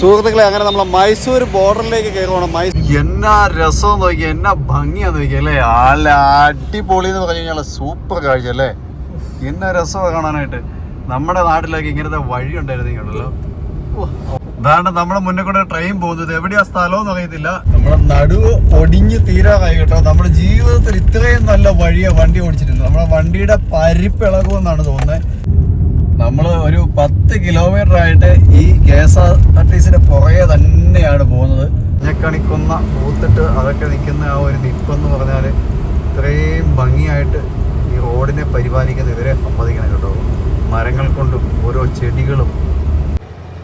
സുഹൃത്തുക്കളെ അങ്ങനെ നമ്മളെ മൈസൂർ ബോർഡറിലേക്ക് കയറുവാണ്. മൈസൂർ എന്നാ രസം നോക്കി എന്നാ ഭംഗിയാ നോക്കി അല്ലേ? അല്ല അടിപൊളി എന്ന് പറഞ്ഞു കഴിഞ്ഞാൽ സൂപ്പർ കാഴ്ച അല്ലേ? എന്നാ രസമാണ് കാണാനായിട്ട്. നമ്മുടെ നാട്ടിലേക്ക് ഇങ്ങനത്തെ വഴി ഉണ്ടായിരുന്നെങ്കിലോ അതാണ് നമ്മുടെ മുന്നിൽ കൂടെ ട്രെയിൻ പോകുന്നത് എവിടെയാ സ്ഥലം എന്ന് അറിയത്തില്ല. നമ്മുടെ നടുവ് ഒടിഞ്ഞ് തീരാറായി കേട്ടോ. നമ്മുടെ ജീവിതത്തിൽ ഇത്രയും നല്ല വഴിയാ വണ്ടി ഓടിച്ചിട്ടുണ്ട് നമ്മുടെ വണ്ടിയുടെ പരിപ്പിളകുമെന്നാണ് തോന്നുന്നത്. നമ്മൾ ഒരു പത്ത് കിലോമീറ്റർ ആയിട്ട് ഈ കെ എസ് ആർ ടി സിന്റെ പുറകെ തന്നെയാണ് പോകുന്നത്. കണിക്കുന്ന പൂത്തിട്ട് അതൊക്കെ നിൽക്കുന്ന ആ ഒരു നിപ്പെന്ന് പറഞ്ഞാൽ ഇത്രയും ഭംഗിയായിട്ട് ഈ റോഡിനെ പരിപാലിക്കുന്ന ഇവരെ സമ്മതിക്കണം കേട്ടോ മരങ്ങൾ കൊണ്ടും ഓരോ ചെടികളും.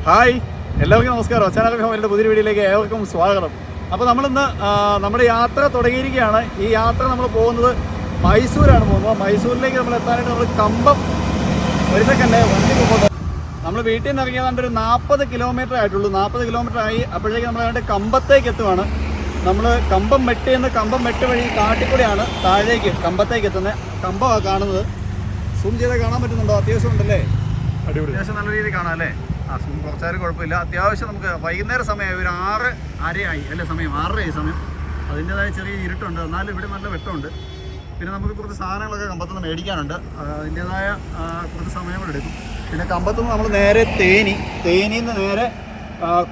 ഹായ് എല്ലാവർക്കും നമസ്കാരം. അച്ഛനാ ഫാമിലിയുടെ പുതിയ വീഡിയോയിലേക്ക് ഏവർക്കും സ്വാഗതം. അപ്പോൾ നമ്മളിന്ന് നമ്മുടെ യാത്ര തുടങ്ങിയിരിക്കുകയാണ്. ഈ യാത്ര നമ്മൾ പോകുന്നത് മൈസൂരാണ് പോകുന്നത്. മൈസൂരിലേക്ക് നമ്മൾ എത്താനായിട്ട് നമ്മൾ കമ്പം ഒരു സെക്കൻഡ് നമ്മൾ വീട്ടിൽ നിന്ന് ഇറങ്ങിയതാണ്ട് ഒരു നാൽപ്പത് കിലോമീറ്റർ ആയിട്ടുള്ളൂ. നാൽപ്പത് കിലോമീറ്റർ ആയി. അപ്പോഴേക്കും നമ്മൾ അതിന്റെ കമ്പത്തേക്ക് എത്തുവാണ്. നമ്മൾ കമ്പം മെട്ടി എന്ന് കമ്പം മെട്ട് വഴി കാട്ടിക്കൂടെയാണ് താഴേക്ക് കമ്പത്തേക്ക് എത്തുന്നത് കമ്പമാണ് കാണുന്നത്. സൂം ചെയ്താൽ കാണാൻ പറ്റുന്നുണ്ടോ? അത്യാവശ്യം ഉണ്ടല്ലേ? അത്യാവശ്യം നല്ല രീതിയിൽ കാണാം അല്ലേ? ആ സൂം കുറച്ചാലും കുഴപ്പമില്ല. അത്യാവശ്യം നമുക്ക് വൈകുന്നേര സമയം ഒരു ആറ് അരയായി അല്ലേ സമയം? ആറരയായി സമയം. അതിന്റെതായ ചെറിയ ഇരുട്ടുണ്ട്. എന്നാലും ഇവിടെ നല്ല വെട്ടമുണ്ട്. പിന്നെ നമുക്ക് കുറച്ച് സാധനങ്ങളൊക്കെ കമ്പത്തുനിന്ന് മേടിക്കാനുണ്ട്. അതിന്റെതായ കുറച്ച് സമയം കൂടെ എടുക്കും. പിന്നെ കമ്പത്തുനിന്ന് നമ്മൾ നേരെ തേനി തേനിയിൽ നിന്ന് നേരെ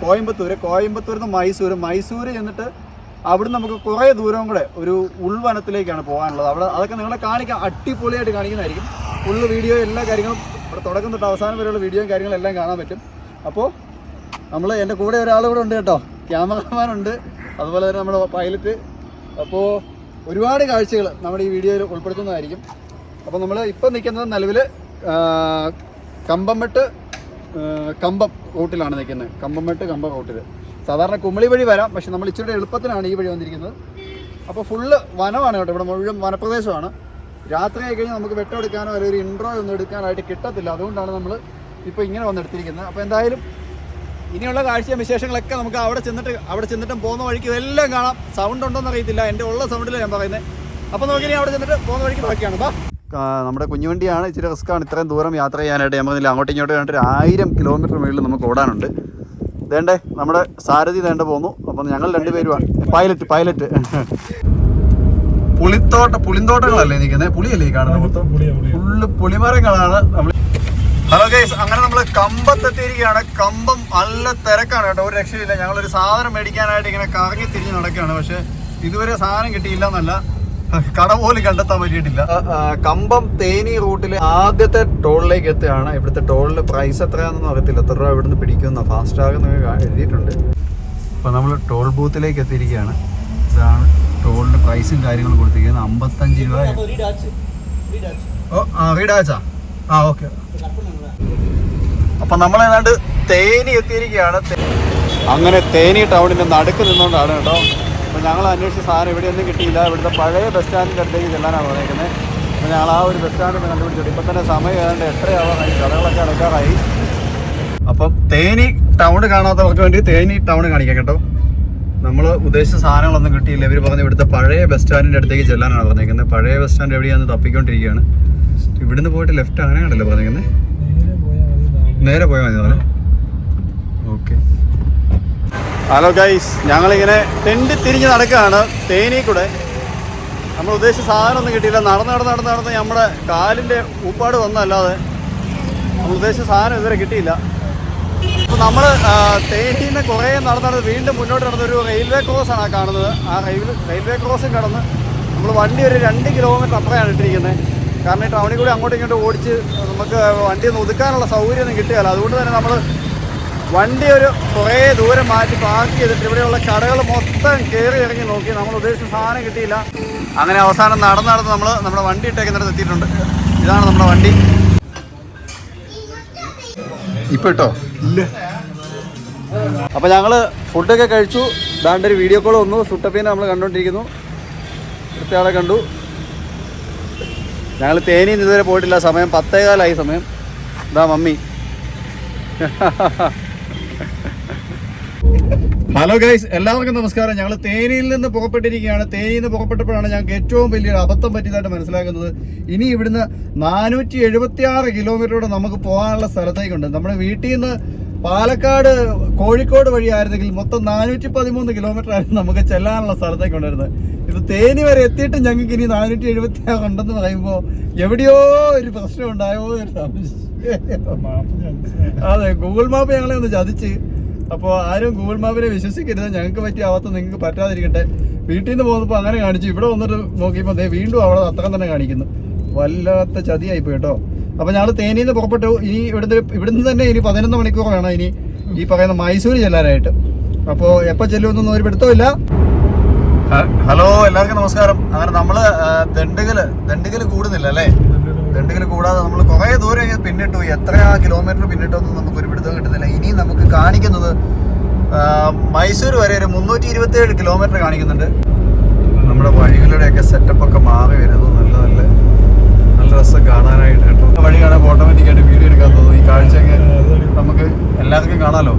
കോയമ്പത്തൂർ കോയമ്പത്തൂരിൽ നിന്ന് മൈസൂർ മൈസൂർ ചെന്നിട്ട് അവിടെ നമുക്ക് കുറേ ദൂരം കൂടെ ഒരു ഉൾവനത്തിലേക്കാണ് പോകാനുള്ളത്. അവിടെ അതൊക്കെ നിങ്ങളെ കാണിക്കാം. അടിപൊളിയായിട്ട് കാണിക്കുന്നതായിരിക്കും. ഫുള്ള് വീഡിയോ എല്ലാ കാര്യങ്ങളും ഇവിടെ തുടക്കം തൊട്ട് അവസാനം വരെയുള്ള വീഡിയോയും കാര്യങ്ങളും എല്ലാം കാണാൻ പറ്റും. അപ്പോൾ നമ്മൾ എന്റെ കൂടെ ഒരാൾ കൂടെ ഉണ്ട് കേട്ടോ. ക്യാമറമാനുണ്ട് അതുപോലെ തന്നെ നമ്മുടെ പൈലറ്റ്. അപ്പോൾ ഒരുപാട് കാഴ്ചകൾ നമ്മുടെ ഈ വീഡിയോയിൽ ഉൾപ്പെടുത്തുന്നതായിരിക്കും. അപ്പോൾ നമ്മൾ ഇപ്പം നിൽക്കുന്നത് നിലവിൽ കമ്പംമെട്ട് കമ്പം റൂട്ടിലാണ് നിൽക്കുന്നത്. കമ്പംമെട്ട് കമ്പം റൂട്ടിൽ സാധാരണ കുമളി വഴി വരാം പക്ഷെ നമ്മൾ ഇച്ചിരി എളുപ്പത്തിനാണ് ഈ വഴി വന്നിരിക്കുന്നത്. അപ്പോൾ ഫുള്ള് വനമാണ് കേട്ടോ ഇവിടെ മുഴുവൻ വനപ്രദേശമാണ്. രാത്രി ആയി കഴിഞ്ഞാൽ നമുക്ക് വെട്ടം എടുക്കാനോ അല്ലെങ്കിൽ ഒരു ഇൻട്രോ ഒന്നും എടുക്കാനായിട്ട് കിട്ടത്തില്ല. അതുകൊണ്ടാണ് നമ്മൾ ഇപ്പോൾ ഇങ്ങനെ വന്നെടുത്തിരിക്കുന്നത്. അപ്പോൾ എന്തായാലും ഇനിയുള്ള കാഴ്ചയും വിശേഷങ്ങളൊക്കെ നമുക്ക് അവിടെ ചെന്നിട്ട് അവിടെ ചെന്നിട്ടും പോകുന്ന വഴിക്ക് ഇതെല്ലാം കാണാം. സൗണ്ട് ഉണ്ടോന്ന് അറിയത്തില്ല. എന്റെ ഉള്ള സൗണ്ടിലാണ് ഞാൻ പറയുന്നത് അപ്പോൾ നമുക്ക് ഇനി അവിടെ ചെന്നിട്ട് പോകുന്ന വഴിക്ക് നോക്കിയാണ്. ബാ. നമ്മുടെ കുഞ്ഞുവണ്ടിയാണ്. ഇച്ചിരി റിസ്ക്കാണ് ഇത്രയും ദൂരം യാത്ര ചെയ്യാനായിട്ട് ഞാൻ പറഞ്ഞില്ല അങ്ങോട്ടും ഇങ്ങോട്ടും വേണ്ട ഒരു ആയിരം കിലോമീറ്റർ മുകളിൽ നമുക്ക് ഓടാനുണ്ട്. വേണ്ടേ നമ്മുടെ സാരഥി വേണ്ട പോന്നു. അപ്പം ഞങ്ങൾ രണ്ടുപേരുമാണ് പൈലറ്റ് പൈലറ്റ് പുളിത്തോട്ട പുളിന്തോട്ടങ്ങളല്ലേ നിൽക്കുന്നത് പുളിയല്ലേ കാണുന്നത്? ഫുള്ള് പുളിമരങ്ങളാണ് നമ്മൾ ഹലോ ഗൈസ് അങ്ങനെ നമ്മൾ കമ്പത്തെത്തിയിരിക്കുകയാണ്. കമ്പം നല്ല തിരക്കാണ് കേട്ടോ. ഒരു രക്ഷയില്ല ഞങ്ങളൊരു സാധനം മേടിക്കാനായിട്ട് ഇങ്ങനെ കറങ്ങി തിരിഞ്ഞ് നടക്കുകയാണ്. പക്ഷെ ഇതുവരെ സാധനം കിട്ടിയില്ല എന്നല്ല കട പോലും കണ്ടെത്താൻ പറ്റിയിട്ടില്ല. കമ്പം തേനി റൂട്ടിൽ ആദ്യത്തെ ടോളിലേക്ക് എത്തുകയാണ്. ഇവിടുത്തെ ടോളിന്റെ പ്രൈസ് എത്രയാണെന്നൊന്നും അറിയത്തില്ല. എത്ര രൂപ ഇവിടുന്ന് പിടിക്കുന്ന ഫാസ്റ്റ് ആകുന്ന എഴുതിയിട്ടുണ്ട്. അപ്പോൾ നമ്മൾ ടോൾ ബൂത്തിലേക്ക് എത്തിയിരിക്കുകയാണ്. ഇതാണ് ടോളിന്റെ പ്രൈസും കാര്യങ്ങളും കൊടുത്തിരിക്കുന്നത്. അമ്പത്തഞ്ച് രൂപ. ഓ ആ റീഡാച്ചാ ആ ഓക്കെ. അപ്പൊ നമ്മൾ ഏതാണ്ട് തേനി എത്തിയിരിക്കുകയാണ്. അങ്ങനെ തേനി ടൗണിന്റെ നടുക്ക് നിന്നുകൊണ്ടാണ് കേട്ടോ. അപ്പൊ ഞങ്ങൾ അന്വേഷിച്ച സാധനം ഇവിടെയൊന്നും കിട്ടിയില്ല. ഇവിടുത്തെ പഴയ ബസ് സ്റ്റാൻഡിന്റെ അടുത്തേക്ക് ചെല്ലാനാണ് പറഞ്ഞേക്കുന്നത്. അപ്പൊ ഞങ്ങൾ ആ ഒരു ബസ് സ്റ്റാൻഡ് കണ്ടുപിടിച്ചിട്ട്. ഇപ്പൊ തന്നെ സമയം ഏതാണ്ട് എട്ടരയാവാറായി കടകളൊക്കെ അടക്കാറായി. അപ്പം തേനി ടൗൺ കാണാത്തവർക്ക് വേണ്ടി തേനി ടൗൺ കാണിക്കാം കേട്ടോ. നമ്മൾ ഉദ്ദേശിച്ച സാധനങ്ങളൊന്നും കിട്ടിയില്ല. ഇവർ പറഞ്ഞ ഇവിടുത്തെ പഴയ ബസ് സ്റ്റാൻഡിന്റെ അടുത്തേക്ക് ചെല്ലാനാണ് പറഞ്ഞേക്കുന്നത്. പഴയ ബസ് സ്റ്റാൻഡ് എവിടെയാണെന്ന് തപ്പിക്കൊണ്ടിരിക്കുകയാണ്. ഇവിടുന്ന് പോയിട്ട് ലെഫ്റ്റ് അങ്ങനെയാണല്ലോ പറഞ്ഞേക്കുന്നത്. നേരെ പോയാൽ മതി പോലെ ഓക്കെ. ഹലോ ഗൈസ് ഞങ്ങളിങ്ങനെ തെണ്ടി തിരിഞ്ഞ് നടക്കുകയാണ്. തേനീ കൂടെ. നമ്മൾ ഉദ്ദേശിച്ച സാധനമൊന്നും കിട്ടിയില്ല. നടന്ന് നടന്ന് നടന്ന് നടന്ന് നമ്മുടെ കാലിന്റെ ഉപ്പാട് വന്നല്ലാതെ നമ്മൾ ഉദ്ദേശിച്ച സാധനം ഇതുവരെ കിട്ടിയില്ല. അപ്പോൾ നമ്മൾ തേനിയിൽ നിന്ന് കുറേ നടന്ന് നടന്ന് വീണ്ടും മുന്നോട്ട് നടന്നൊരു റെയിൽവേ ക്രോസാണ് ആണ് ആ കാണുന്നത്. ആ റെയിൽവേ റെയിൽവേ ക്രോസും കടന്ന് നമ്മൾ വണ്ടി ഒരു രണ്ട് കിലോമീറ്റർ അപ്പുറമാണ് ഇട്ടിരിക്കുന്നത്. കാരണം ഈ ടൗണിൽ കൂടി അങ്ങോട്ടും ഇങ്ങോട്ടും ഓടിച്ച് നമുക്ക് വണ്ടി ഒന്ന് ഒതുക്കാനുള്ള സൗകര്യമൊന്നും കിട്ടുകയില്ല അതുകൊണ്ട് തന്നെ നമ്മൾ വണ്ടി ഒരു കുറേ ദൂരം മാറ്റി പാർക്ക് ചെയ്തിട്ട് ഇവിടെയുള്ള കടകൾ മൊത്തം കയറി ഇറങ്ങി നോക്കി. നമ്മൾ ഉദ്ദേശിച്ച സാധനം കിട്ടിയില്ല. അങ്ങനെ അവസാനം നടന്ന് നടന്ന് നമ്മൾ നമ്മുടെ വണ്ടി ഇട്ടേക്കുന്നിടത്ത് എത്തിയിട്ടുണ്ട്. ഇതാണ് നമ്മുടെ വണ്ടി. ഇപ്പൊ ഇട്ടോ? അപ്പൊ ഞങ്ങൾ ഫുഡൊക്കെ കഴിച്ചു. ദാണ്ട് ഒരു വീഡിയോ കോൾ വന്നു. സുട്ടപ്പീനെ നമ്മൾ കണ്ടോണ്ടിരിക്കുന്നു. ഇവിടുത്തെ കണ്ടു. ഞങ്ങൾ തേനിയിൽ ഇതുവരെ പോയിട്ടില്ല. സമയം പത്തേകാലായി സമയം. ഇതാ മമ്മി. ഹലോ ഗൈസ് എല്ലാവർക്കും നമസ്കാരം. ഞങ്ങൾ തേനിയിൽ നിന്ന് പുറപ്പെട്ടിരിക്കുകയാണ് തേനിയിൽ നിന്ന് പുറപ്പെട്ടപ്പോഴാണ് ഞങ്ങൾക്ക് ഏറ്റവും വലിയൊരു അബദ്ധം പറ്റിയതായിട്ട് മനസ്സിലാക്കുന്നത് ഇനി ഇവിടുന്ന് നാനൂറ്റി എഴുപത്തി ആറ് കിലോമീറ്ററോടെ നമുക്ക് പോകാനുള്ള സ്ഥലത്തേക്കുണ്ട്. നമ്മുടെ വീട്ടിൽ നിന്ന് പാലക്കാട് കോഴിക്കോട് വഴിയായിരുന്നെങ്കിൽ മൊത്തം നാനൂറ്റി പതിമൂന്ന് കിലോമീറ്റർ ആയിരുന്നു നമുക്ക് ചെല്ലാനുള്ള സ്ഥലത്തേക്ക് ഇത് തേനി വരെ എത്തിയിട്ട് ഞങ്ങൾക്ക് ഇനി നാനൂറ്റി എഴുപത്തി ആറ് ഉണ്ടെന്ന് പറയുമ്പോ എവിടെയോ ഒരു പ്രശ്നം ഉണ്ടായോ ഒരു സംശയം. അതെ ഗൂഗിൾ മാപ്പ് ഞങ്ങളെ ഒന്ന് ചതിച്ച്. അപ്പോൾ ആരും ഗൂഗിൾ മാപ്പിനെ വിശ്വസിക്കരുത്. ഞങ്ങൾക്ക് പറ്റിയ അവസ്ഥ നിങ്ങൾക്ക് പറ്റാതിരിക്കട്ടെ. വീട്ടിൽ നിന്ന് പോകുന്നപ്പോൾ അങ്ങനെ കാണിച്ചു. ഇവിടെ വന്നിട്ട് നോക്കിയപ്പോൾ ദേ വീണ്ടും അവിടെ അത്രയും തന്നെ കാണിക്കുന്നു. വല്ലാത്ത ചതിയായി പോയി കേട്ടോ. അപ്പോൾ ഞങ്ങൾ തേനിയിൽ നിന്ന് പുറപ്പെട്ടു. ഇനി ഇവിടുന്ന് ഇവിടുന്ന് തന്നെ ഇനി പതിനൊന്ന് മണിക്കൂർ വേണം ഇനി ഈ പറയുന്ന മൈസൂർ ചെല്ലാനായിട്ട്. അപ്പോൾ എപ്പോ ചെല്ലുമെന്നൊന്നും ഒരു പിടുത്തമില്ല ഹലോ എല്ലാവർക്കും നമസ്കാരം. അങ്ങനെ നമ്മൾ ദണ്ഡുകൽ ദണ്ഡുകൽ കൂടുന്നില്ല അല്ലേ? ദണ്ഡുകൽ കൂടാതെ നമ്മൾ കുറെ ദൂരം പിന്നിട്ടു. എത്ര കിലോമീറ്റർ പിന്നിട്ടൊന്നും നമുക്ക് ഒരു പിടുത്തം കിട്ടുന്നില്ല. ഇനി നമുക്ക് കാണിക്കുന്നത് മൈസൂർ വരെ ഒരു മുന്നൂറ്റി ഇരുപത്തി ഏഴ് കിലോമീറ്റർ കാണിക്കുന്നുണ്ട്. നമ്മുടെ വഴികളുടെയൊക്കെ സെറ്റപ്പ് ഒക്കെ മാറി വരുന്നു. നല്ല നല്ല നല്ല രസം കാണാനായിട്ട് കേട്ടോ. വഴി കാണാൻ ഓട്ടോമാറ്റിക് ആയിട്ട് വീഡിയോ എടുക്കാൻ തോന്നുന്നു ഈ കാഴ്ചയൊക്കെ നമുക്ക് എല്ലാവർക്കും കാണാമല്ലോ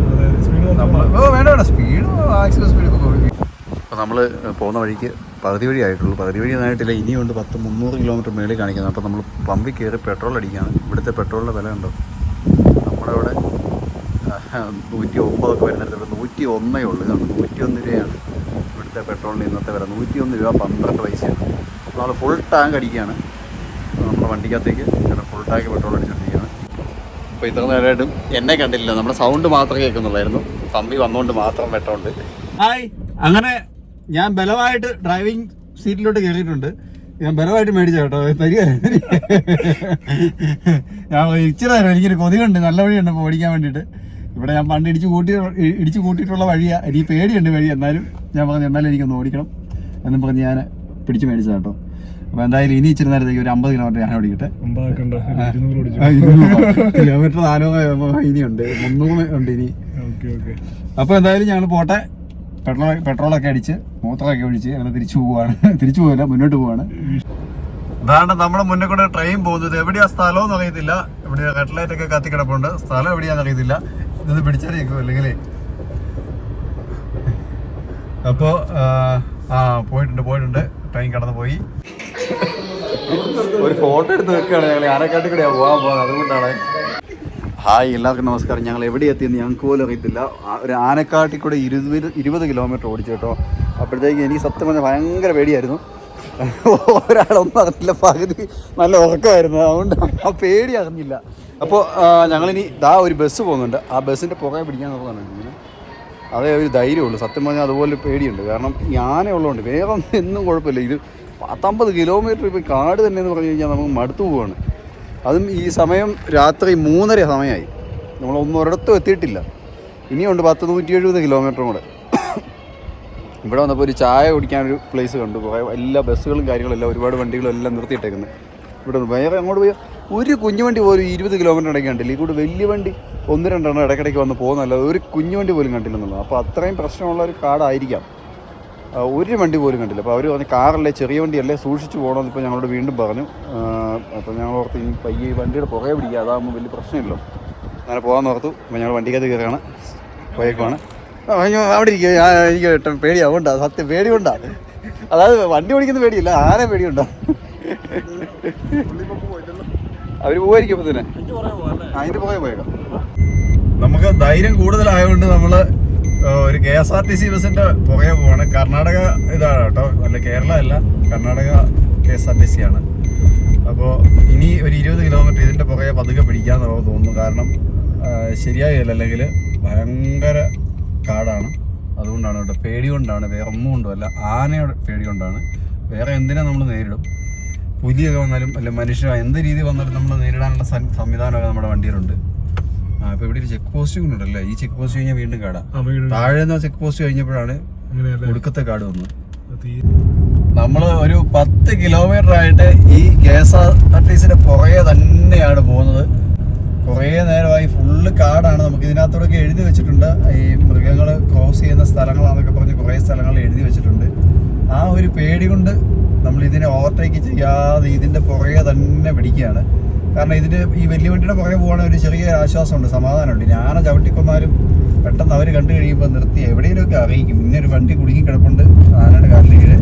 നമ്മൾ ഓ വേണ്ട വേണ്ട. സ്പീഡ് മാക്സിമം സ്പീഡ് അപ്പോൾ നമ്മൾ പോകുന്ന വഴിക്ക് പകുതി വഴി ആയിട്ടുള്ളൂ. പകുതി വഴി ആയിട്ടില്ല. ഇനിയുണ്ട് പത്ത് മുന്നൂറ് കിലോമീറ്റർ മേളിൽ കാണിക്കുന്നത്. അപ്പോൾ നമ്മൾ പമ്പിൽ കയറി പെട്രോൾ അടിക്കുകയാണ്. ഇവിടുത്തെ പെട്രോളിന്റെ വില ഉണ്ടോ നമ്മുടെ ഇവിടെ നൂറ്റി ഒമ്പതൊക്കെ വരുന്നിടത്ത് ഇവിടെ നൂറ്റി ഒന്നേ ഉള്ളൂ. ഇതാണ് നൂറ്റി ഒന്ന് രൂപയാണ് ഇവിടുത്തെ പെട്രോളിന് ഇന്നത്തെ വില. നൂറ്റി ഒന്ന് രൂപ പന്ത്രണ്ട് പൈസയാണ്. അപ്പോൾ നമ്മൾ ഫുൾ ടാങ്ക് അടിക്കുകയാണ്. നമ്മുടെ വണ്ടിക്കകത്തേക്ക് ഫുൾ ടാങ്ക് പെട്രോൾ അടിച്ചുകൊണ്ടിരിക്കുകയാണ് അപ്പോൾ ഇത്ര നേരമായിട്ടും എന്നെ കണ്ടില്ല. നമ്മുടെ സൗണ്ട് മാത്രമേ കേൾക്കുന്നുള്ളായിരുന്നു. പമ്പി വന്നുകൊണ്ട് മാത്രം വെട്ടമുണ്ട് ഹായ്. അങ്ങനെ ഞാൻ ബലമായിട്ട് ഡ്രൈവിംഗ് സീറ്റിലോട്ട് കയറിയിട്ടുണ്ട് ഞാൻ ബലമായിട്ട് മേടിച്ച കേട്ടോ. തരികയല്ല ഞാൻ ഇച്ചിരി എനിക്കൊരു കൊതിയുണ്ട്. നല്ല വഴിയുണ്ട് ഇപ്പോൾ ഓടിക്കാൻ വേണ്ടിയിട്ട്. ഇവിടെ ഞാൻ പണ്ട് ഇടിച്ച് കൂട്ടി ഇടിച്ച് കൂട്ടിയിട്ടുള്ള വഴിയാണ് എനിക്ക് പേടിയുണ്ട് വഴി. എന്നാലും ഞാൻ പറഞ്ഞു എന്നാലും എനിക്കൊന്ന് ഓടിക്കണം എന്നും പറഞ്ഞ് ഞാൻ പിടിച്ച് മേടിച്ചത് കേട്ടോ. അപ്പോൾ എന്തായാലും ഇനി ഇച്ചിരി നേരത്തേക്ക് ഒരു അമ്പത് കിലോമീറ്റർ ഞാൻ ഓടിക്കട്ടെ. കിലോമീറ്റർ നാനൂറ് ഇനിയുണ്ട്. മുന്നൂറ് ഉണ്ട് ഇനി. അപ്പോൾ എന്തായാലും ഞങ്ങൾ പോട്ടെ. പെട്രോൾ പെട്രോളൊക്കെ അടിച്ച് മൂത്രമൊക്കെ ഒഴിച്ച് ഞങ്ങൾ തിരിച്ചു പോവാണ്. തിരിച്ചു പോകില്ല മുന്നോട്ട് പോവാണ്. അതാണ് നമ്മുടെ മുന്നേ കൂടെ ട്രെയിൻ പോകുന്നത് എവിടെയാ സ്ഥലം എന്ന് അറിയത്തില്ല. ഇവിടെ റെഡ് ലൈറ്റ് ഒക്കെ കത്തി കിടപ്പുണ്ട്. സ്ഥലം എവിടെയാന്ന് അറിയത്തില്ല. ഇതൊന്ന് പിടിച്ചറിയിക്കും അല്ലെങ്കിൽ അപ്പോ ആ, ആ പോയിട്ടുണ്ട് പോയിട്ടുണ്ട്. ട്രെയിൻ കടന്നു പോയി ഒരു ഫോട്ടോ എടുത്ത് വെക്കുകയാണ് ഞങ്ങൾ ആനക്കാട്ടിൽ കൂടെയാണ് പോകാൻ പോകുന്നത്? അതുകൊണ്ടാണ്. ഹായ് എല്ലാവർക്കും നമസ്കാരം. ഞങ്ങൾ എവിടെ എത്തിയെന്ന് ഞങ്ങൾക്ക് പോലും അറിയത്തില്ല. ഒരു ആനക്കാട്ടിൽ കൂടെ ഇരുപത് ഇരുപത് കിലോമീറ്റർ ഓടിച്ചു കേട്ടോ. അപ്പോഴത്തേക്ക് എനിക്ക് സത്യം പറഞ്ഞാൽ ഭയങ്കര പേടിയായിരുന്നു. ഒരാളൊന്നും അറിഞ്ഞില്ല. പകുതി നല്ല ഉറക്കമായിരുന്നു. അതുകൊണ്ട് ആ പേടി അറിഞ്ഞില്ല. അപ്പോൾ ഞങ്ങളിനി ദാ ഒരു ബസ് പോകുന്നുണ്ട്. ആ ബസ്സിന്റെ പുക പിടിക്കാൻ നോക്കുന്നുണ്ട്. ഇങ്ങനെ അതേ ഒരു ധൈര്യമുള്ളൂ. സത്യം പറഞ്ഞാൽ അതുപോലെ പേടിയുണ്ട്. കാരണം ഈ ആന ഉള്ളതുകൊണ്ട് വേറെ ഒന്നും എന്നും കുഴപ്പമില്ല. ഇത് പത്തൊമ്പത് കിലോമീറ്റർ ഇപ്പോൾ കാട് തന്നെ എന്ന് പറഞ്ഞു കഴിഞ്ഞാൽ നമുക്ക് മടുത്തു പോവാണ്. അതും ഈ സമയം രാത്രി മൂന്നര സമയമായി. നമ്മളൊന്നും ഒരിടത്തും എത്തിയിട്ടില്ല. ഇനിയുണ്ട് പത്ത് നൂറ്റി എഴുപത് കിലോമീറ്ററും കൂടെ. ഇവിടെ വന്നപ്പോൾ ഒരു ചായ കുടിക്കാനൊരു പ്ലേസ് കണ്ടു. എല്ലാ ബസ്സുകളും കാര്യങ്ങളും എല്ലാം ഒരുപാട് വണ്ടികളും എല്ലാം നിർത്തിയിട്ടേക്കുന്നത് ഇവിടെ വേറെ അങ്ങോട്ട് പോയി. ഒരു കുഞ്ഞു വണ്ടി പോലും ഇരുപത് കിലോമീറ്റർ ഇടയ്ക്ക് കണ്ടില്ല. ഈ കൂടെ വലിയ വണ്ടി ഒന്ന് രണ്ടെണ്ണം ഇടയ്ക്കിടയ്ക്ക് വന്ന് പോകുന്നല്ലാതെ ഒരു കുഞ്ഞു വണ്ടി പോലും കണ്ടില്ലെന്നുള്ളത് അപ്പോൾ അത്രയും പ്രശ്നമുള്ള ഒരു കാടായിരിക്കാം. ഒരു വണ്ടി പോലും കണ്ടില്ല. അപ്പോൾ അവർ പറഞ്ഞു കാറല്ലേ ചെറിയ വണ്ടിയല്ലേ സൂക്ഷിച്ച് പോകണമെന്ന് ഇപ്പോൾ ഞങ്ങളോട് വീണ്ടും പറഞ്ഞു. അപ്പോൾ ഞങ്ങൾ ഓർത്ത് ഇനി പയ്യെ ഈ വണ്ടിയുടെ പുറകെ പിടിക്കുക അതാകുമ്പോൾ വലിയ പ്രശ്നമില്ലല്ലോ. അങ്ങനെ പോകാൻ ഓർത്തു. അപ്പോൾ ഞങ്ങൾ വണ്ടിക്കകത്ത് കയറുകയാണ്. പോയേക്കുവാണ്. അവിടെ ഇരിക്കുക ഞാൻ പേടി പേടിയാവണ്ട സത്യം പേടി കൊണ്ടാ അതായത് വണ്ടി ഓടിക്കുന്ന പേടിയില്ല ആരെ പേടിയുണ്ടോ? അവർ പോവായിരിക്കും അപ്പോൾ തന്നെ അതിന്റെ പുറകെ പോയേക്കാം. നമുക്ക് ധൈര്യം കൂടുതലായതുകൊണ്ട് നമ്മൾ ഒരു K S R T C ബസിന്റെ പുറകെ പോവാണ്. കർണാടക ഇതാണ് കേട്ടോ. അല്ല കേരള അല്ല. Karnataka K S R T C ആണ്. അപ്പോൾ ഇനി ഒരു ഇരുപത് കിലോമീറ്റർ ഇതിന്റെ പുറകെ പതുക്കെ പിടിക്കാന്ന് നമുക്ക് തോന്നുന്നു. കാരണം ശരിയായില്ല അല്ലെങ്കിൽ ഭയങ്കര കാടാണ്. അതുകൊണ്ടാണ് കേട്ടോ. പേടി കൊണ്ടാണ്. വേറെ ഒന്നും കൊണ്ടും അല്ല ആനയുടെ പേടി കൊണ്ടാണ്. വേറെ എന്തിനാ നമ്മൾ നേരിടും? പുലിയൊക്കെ വന്നാലും അല്ല മനുഷ്യ എന്ത് രീതി വന്നാലും നമ്മൾ നേരിടാനുള്ള സംവിധാനമൊക്കെ നമ്മുടെ വണ്ടിയിലുണ്ട്. ആ ഇപ്പൊ ഇവിടെ ഒരു ചെക്ക് പോസ്റ്റ് കൊണ്ടുണ്ടല്ലേ ഈ ചെക്ക് പോസ്റ്റ് കഴിഞ്ഞാൽ വീണ്ടും കാടാ താഴെ നിന്ന് ചെക്ക് പോസ്റ്റ് കഴിഞ്ഞപ്പോഴാണ് ഒടുക്കത്തെ കാട് വന്നത്. നമ്മൾ ഒരു പത്ത് കിലോമീറ്റർ ആയിട്ട് ഈ കെ എസ് ആർ ടി സിന്റെ പുറകെ തന്നെയാണ് പോകുന്നത്. കുറേ നേരമായി ഫുള്ള് കാടാണ് നമുക്ക് ഇതിനകത്തോടൊക്കെ എഴുതി വെച്ചിട്ടുണ്ട്. ഈ മൃഗങ്ങൾ ക്രോസ് ചെയ്യുന്ന സ്ഥലങ്ങളാണെന്നൊക്കെ പറഞ്ഞ് കുറേ സ്ഥലങ്ങൾ എഴുതി വെച്ചിട്ടുണ്ട്. ആ ഒരു പേടി കൊണ്ട് നമ്മൾ ഇതിനെ ഓവർടേക്ക് ചെയ്യാതെ ഇതിന്റെ പുറകെ തന്നെ പിടിക്കുകയാണ്. കാരണം ഇതിന് ഈ വലിയ വണ്ടിയുടെ പുറകെ പോകണ ഒരു ചെറിയ ആശ്വാസമുണ്ട് സമാധാനമുണ്ട്. ഞാനെ ചവിട്ടിക്കൊന്നാലും പെട്ടെന്ന് അവർ കണ്ടു കഴിയുമ്പോൾ നിർത്തി എവിടെയെങ്കിലുമൊക്കെ അറിയിക്കും. ഇങ്ങനെ ഒരു വണ്ടി കുടുങ്ങി കിടപ്പുണ്ട് ആനയുടെ കാലിൽ കീഴെ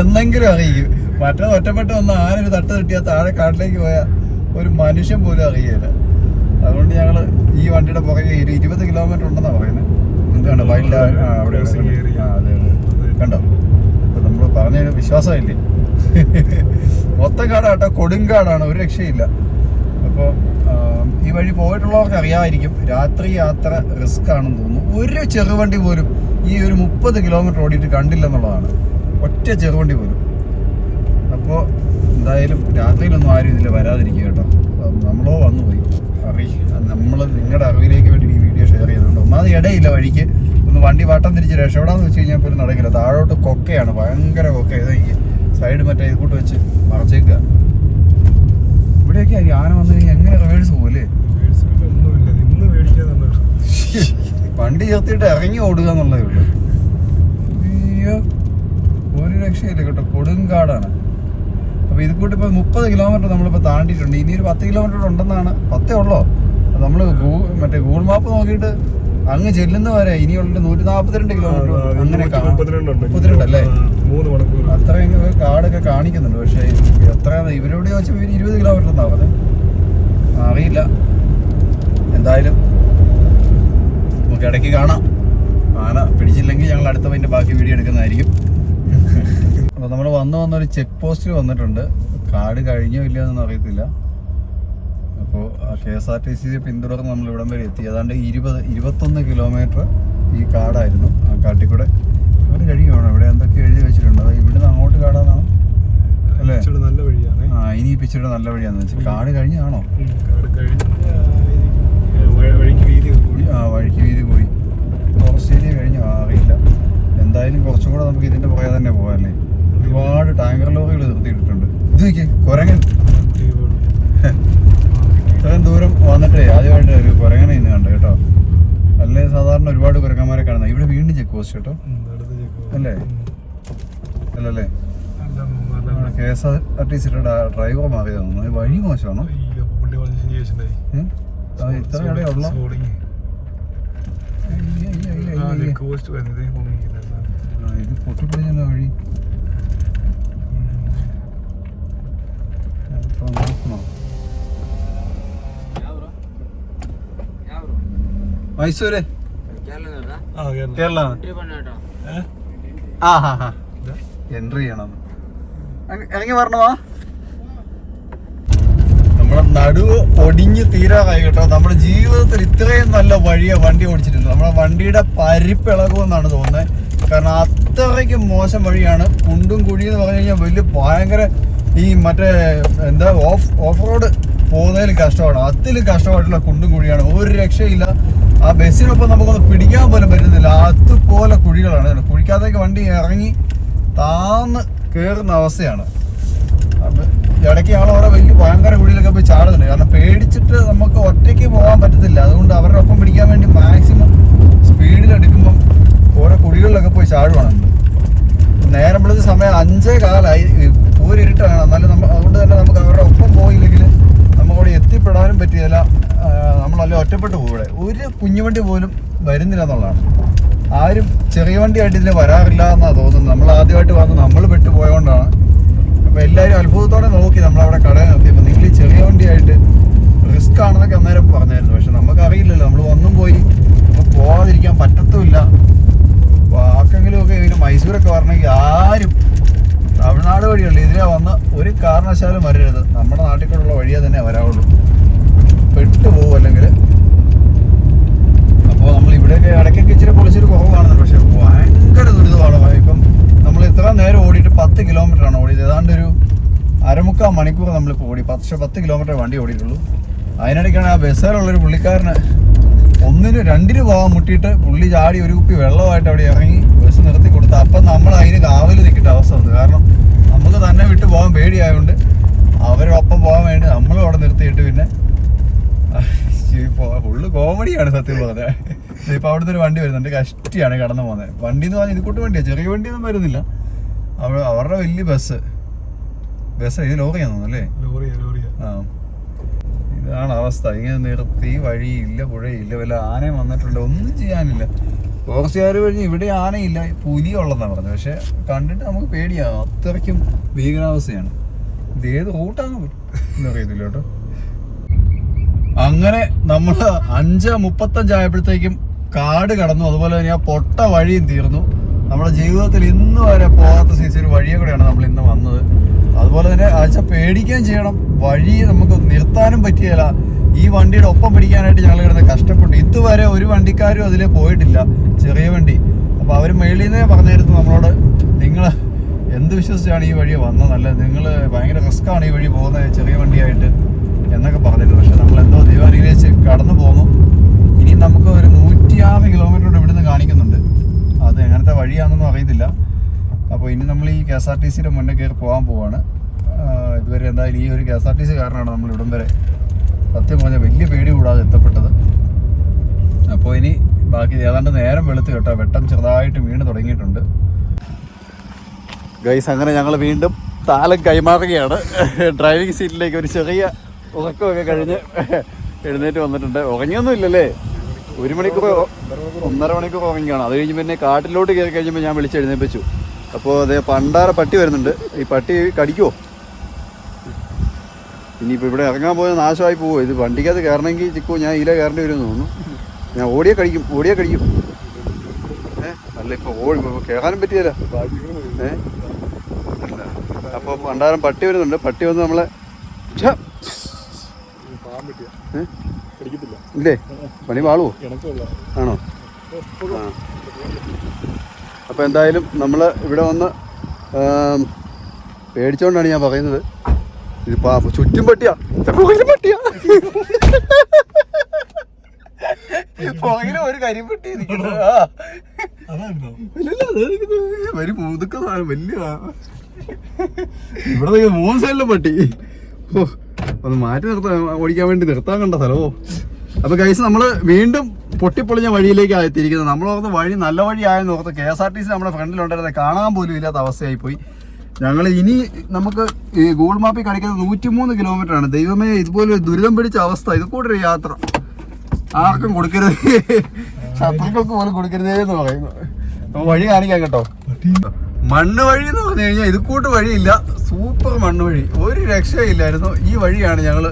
എന്നെങ്കിലും അറിയിക്കും. മറ്റേ ഒറ്റപ്പെട്ട വന്ന ആന ഒരു തട്ട് തട്ടിയാൽ താഴെ കാട്ടിലേക്ക് പോയാൽ ഒരു മനുഷ്യൻ പോലും അറിയില്ല അതുകൊണ്ട് ഞങ്ങൾ ഈ വണ്ടിയുടെ പുറകെ ഒരു ഇരുപത് കിലോമീറ്റർ ഉണ്ടെന്നാണ് പറയുന്നത്. എന്താണ് വൈൽഡ് അവിടെ കണ്ടോ? നമ്മൾ പറഞ്ഞ വിശ്വാസമില്ലേ? മൊത്തം കാടാട്ടോ കൊടുങ്കാടാണ് ഒരു രക്ഷയില്ല. അപ്പോൾ ഈ വഴി പോയിട്ടുള്ളവർക്ക് അറിയാമായിരിക്കും രാത്രി യാത്ര റിസ്ക് ആണെന്ന് തോന്നുന്നു. ഒരു ചെറുവണ്ടി പോലും ഈ ഒരു മുപ്പത് കിലോമീറ്റർ ഓടിയിട്ട് കണ്ടില്ലെന്നുള്ളതാണ്. ഒറ്റ ചെറുവണ്ടി പോലും. അപ്പോൾ എന്തായാലും രാത്രിയിലൊന്നും ആരും ഇതിൽ വരാതിരിക്കുക കേട്ടോ. നമ്മളോ വന്നു പോയി. അറി നമ്മൾ നിങ്ങളുടെ അറിവിലേക്ക് വേണ്ടി ഈ വീഡിയോ ഷെയർ ചെയ്യുന്നുണ്ട്. ഒന്നാമത് ഇടയില്ല വഴിക്ക്. ഒന്ന് വണ്ടി വട്ടം തിരിച്ച് രക്ഷപ്പെടാന്ന് വെച്ച് കഴിഞ്ഞാൽ പോലും നടക്കില്ല. താഴോട്ട് കൊക്കയാണ് ഭയങ്കര കൊക്ക. ഇതായിരിക്കും സൈഡ് മറ്റേ ഇത് കൂട്ട് വെച്ച് മറച്ചേക്ക ഇവിടെയൊക്കെ ആന വന്നു കഴിഞ്ഞാൽ എങ്ങനെ റിവേഴ്സ് പോകല്ലേ വണ്ടി ചേർത്തിട്ട് ഇറങ്ങി ഓടുക എന്നുള്ളതേ ഉള്ളൂ. ഒരു രക്ഷയില്ല കേട്ടോ. കൊടുങ്കാടാണ് അപ്പൊ ഇത് കൂട്ടി ഇപ്പൊ മുപ്പത് കിലോമീറ്റർ നമ്മളിപ്പോ താണ്ടിയിട്ടുണ്ട്. ഇനി ഒരു പത്ത് കിലോമീറ്റർ ഉണ്ടെന്നാണ്. പത്തേ ഉള്ളോ? നമ്മൾ മറ്റേ ഗൂഗിൾ മാപ്പ് നോക്കിയിട്ട് അങ്ങ് ചെല്ലുന്ന വരെ ഇനിയുള്ള നൂറ്റി നാപ്പത്തിരണ്ട് കിലോമീറ്റർ അങ്ങനെ കാണാം മുപ്പത്തിരണ്ടുണ്ട് മുപ്പത്തിരണ്ട് അല്ലേ ആ, മൂന്ന് മണിക്കൂർ. അത്രയും കാടൊക്കെ കാണിക്കുന്നുണ്ട്. പക്ഷേ എത്രയാണ് ഇവരോട് ചോദിച്ചപ്പോൾ ഇവർ ഇരുപത് കിലോമീറ്റർ എന്നാ പറഞ്ഞത് അറിയില്ല. എന്തായാലും നമുക്ക് ഇടയ്ക്ക് കാണാം. ആന പിടിച്ചില്ലെങ്കിൽ ഞങ്ങൾ അടുത്ത അതിന്റെ ബാക്കി വീഡിയോ എടുക്കുന്നതായിരിക്കും. അപ്പോൾ നമ്മൾ വന്ന് വന്നൊരു ചെക്ക് പോസ്റ്റിൽ വന്നിട്ടുണ്ട്. കാട് കഴിഞ്ഞോ ഇല്ലയോ എന്നൊന്നും അറിയത്തില്ല. അപ്പോൾ കെ എസ് ആർ ടി സിയെ പിന്തുടർന്ന് നമ്മൾ ഇവിടം വരെ എത്തി. ഏതാണ്ട് ഇരുപത് ഇരുപത്തൊന്ന് കിലോമീറ്റർ ഈ കാടായിരുന്നു. ആ കാട്ടിൽ കൂടെ അവർ കഴിയുവാണ്? ഇവിടെ എന്തൊക്കെ എഴുതി വെച്ചിട്ടുണ്ട്? അത് ഇവിടുന്ന് അങ്ങോട്ട് കാടാന്നാണ് അല്ലേ? നല്ല വഴിയാണ്. ആ ഇനി ഇപ്പിച്ചിട്ട് നല്ല വഴിയാന്ന് വെച്ചാൽ കാട് കഴിഞ്ഞാണോ വഴിക്ക് വീതി കൂടി. ആ വഴിക്ക് വീതി കൂടി. ഫോറസ്റ്റ് ഏരിയ കഴിഞ്ഞു? അറിയില്ല. എന്തായാലും കുറച്ചും കൂടെ നമുക്ക് ഇതിന്റെ പുറകെ തന്നെ പോകാല്ലേ ഒരുപാട് ടാങ്കർ ലോറികൾ നിർത്തിയിട്ടുണ്ട് ഇത് നോക്കിയേ കുരങ്ങൻ. ഇത്രയും ദൂരം വന്നിട്ടേ ആദ്യമായിട്ട് ഒരു കുരങ്ങനെ ഇന്ന് കണ്ടു കേട്ടോ. അല്ലേ സാധാരണ ഒരുപാട് കുരങ്ങന്മാരെ കാണുന്നത്. ഇവിടെ വീണ്ടും ചെക്ക് പോസ്റ്റ് കേട്ടോ. അല്ലേ? അല്ലല്ലേ? കെ എസ് ആർ ടി സിയുടെ ഡ്രൈവർ മാറിയത് തന്നു വഴി മോശമാണോ? ഇത്ര ഇടയുള്ള സോളിങ്. ആ, അത് കോസ്റ്റ് വരുന്നത് ഇതേ ഭൂമിക്ക് ഇത് പൊട്ടിപ്പൊളിഞ്ഞ വഴി ഇപ്പൊ നോക്കണോ മൈസൂര്? കേരള. ആ ഹാ ഹാ. ഇതാ. എൻട്രി ചെയ്യണം. എനിക്ക് ഇറങ്ങി വരണമാ? നമ്മുടെ നടുവ് ഒടിഞ്ഞ് തീരാറായി കേട്ടോ. നമ്മുടെ ജീവിതത്തിൽ ഇത്രയും നല്ല വഴിയാ വണ്ടി ഓടിച്ചിരുന്നത്. നമ്മുടെ വണ്ടിയുടെ പരിപ്പിളകുമെന്നാണ് തോന്നുന്നത്. കാരണം അത്രയ്ക്കും മോശം വഴിയാണ്. കുണ്ടും കുഴി എന്ന് പറഞ്ഞു കഴിഞ്ഞാൽ വലിയ ഭയങ്കര ഈ മറ്റേ എന്താ ഓഫ് ഓഫ് റോഡ് പോകുന്നതിൽ കഷ്ടമാണ്. അതിലും കഷ്ടമായിട്ടുള്ള കുണ്ടും കുഴിയാണ്. ഒരു രക്ഷയില്ല ആ ബസ്സിനൊപ്പം നമുക്കൊന്ന് പിടിക്കാൻ പോലും പറ്റുന്നില്ല. അതുപോലെ കുഴികളാണ്. കുഴിക്കാത്തേക്ക് വണ്ടി ഇറങ്ങി താന്ന് കയറുന്ന അവസ്ഥയാണ്. ഇടയ്ക്ക് ഞങ്ങൾ വലിയ ഭയങ്കര കുഴിയിലൊക്കെ പോയി ചാടുന്നുണ്ട്. കാരണം പേടിച്ചിട്ട് നമുക്ക് ഒറ്റയ്ക്ക് പോകാൻ പറ്റത്തില്ല. അതുകൊണ്ട് അവരുടെ ഒപ്പം പിടിക്കാൻ വേണ്ടി മാക്സിമം സ്പീഡിലെടുക്കുമ്പം ഓരോ കുഴികളിലൊക്കെ പോയി ചാടുവാണ്. നേരം വിളിച്ച സമയം അഞ്ചേ കാലായി. പൂരിട്ടാണ് എന്നാലും നമ്മൾ അതുകൊണ്ട് തന്നെ നമുക്ക് അവരുടെ ഒപ്പം പോയില്ലെങ്കിൽ നമുക്കവിടെ എത്തിപ്പെടാനും പറ്റിയല്ല. നമ്മളല്ല ഒറ്റപ്പെട്ടു ഇവിടെ. ഒരു കുഞ്ഞുവണ്ടി പോലും വരുന്നില്ല എന്നുള്ളതാണ്. ആരും ചെറിയ വണ്ടിയായിട്ട് ഇതിന് വരാറില്ല എന്നാണ് തോന്നുന്നത്. നമ്മൾ ആദ്യമായിട്ട് വന്ന് നമ്മൾ പെട്ടുപോയതുകൊണ്ടാണ് അപ്പോൾ എല്ലാവരും അത്ഭുതത്തോടെ നോക്കി നമ്മളവിടെ കടയിൽ നിർത്തിയപ്പോൾ നിങ്ങൾ ചെറിയ വണ്ടിയായിട്ട് റിസ്ക് ആണെന്നൊക്കെ അന്നേരം പറഞ്ഞായിരുന്നു. പക്ഷെ നമുക്കറിയില്ലല്ലോ. നമ്മൾ വന്നും പോയി നമുക്ക് പോകാതിരിക്കാൻ പറ്റത്തുമില്ല. അപ്പൊ ആർക്കെങ്കിലും ഒക്കെ ഇതിന് മൈസൂരൊക്കെ വരണമെങ്കിൽ ആരും തമിഴ്നാട് വഴിയുള്ള ഇതിലെ വന്ന് ഒരു കാരണവശാലും വരരുത്. നമ്മുടെ നാട്ടിൽ കൂടെയുള്ള വഴിയേ തന്നെ വരാവുള്ളൂ. പെട്ടുപോകും അല്ലെങ്കിൽ അപ്പോൾ നമ്മൾ ഇവിടെയൊക്കെ ഇടയ്ക്കൊക്കെ ഇച്ചിരി പൊളിച്ചൊരു കുറവ് കാണുന്നുണ്ട് പക്ഷെ ഭയങ്കര ദുരിതമാണ് ഇപ്പം നമ്മൾ ഇത്ര നേരം ഓടിയിട്ട് പത്ത് കിലോമീറ്റർ ആണ് ഓടിയത് ഏതാണ്ട് ഒരു അരമുക്കാൽ മണിക്കൂർ നമ്മളിപ്പോൾ ഓടി. പക്ഷെ പത്ത് കിലോമീറ്റർ വണ്ടി ഓടിയിട്ടുള്ളൂ. അതിനിടയ്ക്കാണ് ആ ബസ്സിലുള്ളൊരു പുള്ളിക്കാരന് ഒന്നിന് രണ്ടിന് പോകാൻ മുട്ടിയിട്ട് പുള്ളി ചാടി ഒരു കുപ്പി വെള്ളമായിട്ട് അവിടെ ഇറങ്ങി ബസ് നിർത്തി കൊടുത്ത് അപ്പം നമ്മൾ അതിന് കാവൽ നിൽക്കേണ്ട അവസ്ഥ വന്നു. കാരണം നമുക്ക് തന്നെ വിട്ട് പോകാൻ പേടിയായതുകൊണ്ട് അവരൊപ്പം പോകാൻ വേണ്ടി നമ്മളും അവിടെ നിർത്തിയിട്ട് പിന്നെ ഫുള്ള് കോമഡിയാണ് സത്യം പറഞ്ഞത് ഇപ്പം അവിടുന്ന് ഒരു വണ്ടി വരുന്നുണ്ട്. കഷ്ടിയാണ് കടന്നു പോകുന്നത്. വണ്ടി എന്ന് പറഞ്ഞാൽ ഇത് കൂട്ട് വണ്ടിയാണ് ചെറിയ വണ്ടിയൊന്നും വരുന്നില്ല. അവ അവരുടെ വലിയ ബസ്. ബസ് ഇത് ലോറിയാന്ന് തോന്നുന്നു അല്ലേ? ലോറിയാ ലോറിയാ. ആ. ഇതാണ് അവസ്ഥ. ഇങ്ങനെ നിർത്തി വഴിയില്ല പുഴയില്ല വല്ല ആനയും വന്നിട്ടുണ്ട്. ഒന്നും ചെയ്യാനില്ല. ഫോറസ്റ്റുകാർ കഴിഞ്ഞ് ഇവിടെ ആനയില്ല. പുലി ഉള്ളതാണ് പറഞ്ഞത്. പക്ഷെ കണ്ടിട്ട് നമുക്ക് പേടിയാവും അത്രയ്ക്കും ഭീകരാവസ്ഥയാണ്. ഇത് ഏത് റൂട്ടാണ് എന്നറിയത്തില്ല കേട്ടോ. അങ്ങനെ നമ്മൾ അഞ്ച് മുപ്പത്തഞ്ചായപ്പോഴത്തേക്കും കാട് കടന്നു. അതുപോലെ തന്നെ ആ പൊട്ട വഴിയും തീർന്നു. നമ്മുടെ ജീവിതത്തിൽ ഇന്ന് വരെ പോകാത്ത സീസൺ ഒരു വഴിയെ കൂടെയാണ് നമ്മൾ ഇന്ന് വന്നത്. അതുപോലെ തന്നെ ആഴ്ച പേടിക്കുകയും ചെയ്യണം. വഴി നമുക്ക് നിർത്താനും പറ്റിയല്ല ഈ വണ്ടിയുടെ ഒപ്പം പിടിക്കാനായിട്ട് ഞങ്ങൾ കിടന്ന് കഷ്ടപ്പെട്ടു. ഇതുവരെ ഒരു വണ്ടിക്കാരും അതിൽ പോയിട്ടില്ല. ചെറിയ വണ്ടി. അപ്പോൾ അവർ മേളിൽ നിന്നേ പറഞ്ഞായിരുന്നു നമ്മളോട് നിങ്ങൾ എന്ത് വിശ്വസിച്ചാണ് ഈ വഴി വന്നത്? നല്ല നിങ്ങൾ ഭയങ്കര റിസ്ക്കാണ് ഈ വഴി പോകുന്നത് ചെറിയ വണ്ടിയായിട്ട് എന്നൊക്കെ പറഞ്ഞിരുന്നു. പക്ഷെ നമ്മൾ എന്തോ ദൈവാനുഗ്രഹിച്ച് കടന്നു പോന്നു. ഇനി നമുക്ക് ഒരു നൂറ്റിയാറ് കിലോമീറ്റർ ഇവിടുന്ന് കാണിക്കുന്നുണ്ട്. അത് എങ്ങനത്തെ വഴിയാണെന്നൊന്നും അറിയത്തില്ല. അപ്പോൾ ഇനി നമ്മൾ ഈ കെ എസ് ആർ ടി സിയുടെ മുന്നേ കയറി പോകാൻ പോവാണ്. ഇതുവരെ എന്തായാലും ഈ ഒരു K S R T C കാരണമാണ് നമ്മൾ ഇവിടം വരെ. സത്യം പറഞ്ഞാൽ വലിയ പേടി കൂടാതെ എത്തപ്പെട്ടത്. അപ്പോൾ ഇനി ബാക്കി ഏതാണ്ട് നേരം വെളുത്ത് കേട്ടോ. വെട്ടം ചെറുതായിട്ട് വീണ് തുടങ്ങിയിട്ടുണ്ട്. ഗൈസ് അങ്ങനെ ഞങ്ങൾ വീണ്ടും താലം കൈമാറുകയാണ്. ഡ്രൈവിംഗ് സീറ്റിലേക്ക് ഒരു ചെറിയ ഉറക്കമൊക്കെ കഴിഞ്ഞ് എഴുന്നേറ്റ് വന്നിട്ടുണ്ട്. ഉറങ്ങിയൊന്നും ഇല്ലല്ലേ ഒരു മണിക്കൂർ ഒന്നര മണിക്കൂർ ഉറങ്ങിയാണ് അത് കഴിഞ്ഞ് പിന്നെ കാട്ടിലോട്ട് കയറി കഴിഞ്ഞപ്പോൾ ഞാൻ വിളിച്ച് എഴുന്നേപ്പിച്ചു. അപ്പോൾ അതേ പണ്ടാര പട്ടി വരുന്നുണ്ട്. ഈ പട്ടി കടിക്കുമോ ഇനിയിപ്പോൾ ഇവിടെ ഇറങ്ങാൻ പോയ നാശമായി പോവോ? ഇത് വണ്ടിക്കകത്ത് കയറണമെങ്കിൽ ചിക്കോ ഞാൻ ഇതിലെ കയറേണ്ടി വരുമെന്ന് തോന്നുന്നു. ഞാൻ ഓടിയെ കടിക്കും ഓടിയെ കടിക്കും. ഏഹ് അല്ല ഇപ്പോൾ ഓടി കയറാനും പറ്റിയല്ല. ഏഹ് അല്ല അപ്പോൾ പണ്ടാരം പട്ടി വരുന്നുണ്ട്. പട്ടി വന്ന് നമ്മളെ ഇല്ലേ? പണി വാളുവോ ആണോ? ആ. അപ്പോൾ എന്തായാലും നമ്മൾ ഇവിടെ വന്ന് പേടിച്ചോണ്ടാണ് ഞാൻ പറയുന്നത്. ഇത് പാ ചുറ്റും പട്ടിയാ. പട്ടിയാ. പുറകിലും ഒരു കരിപ്പെട്ടി പട്ടി. ഒരു സാധനം വലിയ. ഇവിടെ മൂന്ന് സൈഡിലും പട്ടി. ഓ ഒന്ന് മാറ്റി നിർത്താൻ ഓടിക്കാൻ വേണ്ടി നിർത്താൻ കണ്ട സ്ഥലമോ? അപ്പൊ കൈസ് നമ്മൾ വീണ്ടും പൊട്ടിപ്പൊളിഞ്ഞ വഴിയിലേക്ക് എത്തിയിരിക്കുന്നത് നമ്മൾ ഓർത്ത് വഴി നല്ല വഴിയായെന്ന് ഓർത്ത് K S R T C നമ്മുടെ ഫ്രണ്ടിലുണ്ടായിരുന്നത് കാണാൻ പോലും ഇല്ലാത്ത അവസ്ഥയായി പോയി. ഞങ്ങൾ ഇനി നമുക്ക് ഈ ഗൂഗിൾ മാപ്പിൽ കാണിക്കുന്നത് നൂറ്റിമൂന്ന് കിലോമീറ്റർ ആണ്. ദൈവമേ ഇതുപോലെ ദുരിതം പിടിച്ച അവസ്ഥ. ഇത് കൂടെ യാത്ര. ആർക്കും കൊടുക്കരുത്. ശത്രുക്കൾക്ക് പോലും കൊടുക്കരുതേ എന്ന് പറയുന്നു. വഴി കാണിക്കാം കേട്ടോ. മണ്ണ് വഴി എന്ന് പറഞ്ഞു കഴിഞ്ഞാൽ ഇത് കൂട്ട് വഴിയില്ല. സൂപ്പർ മണ്ണ് വഴി. ഒരു രക്ഷയില്ലായിരുന്നു. ഈ വഴിയാണ് ഞങ്ങൾ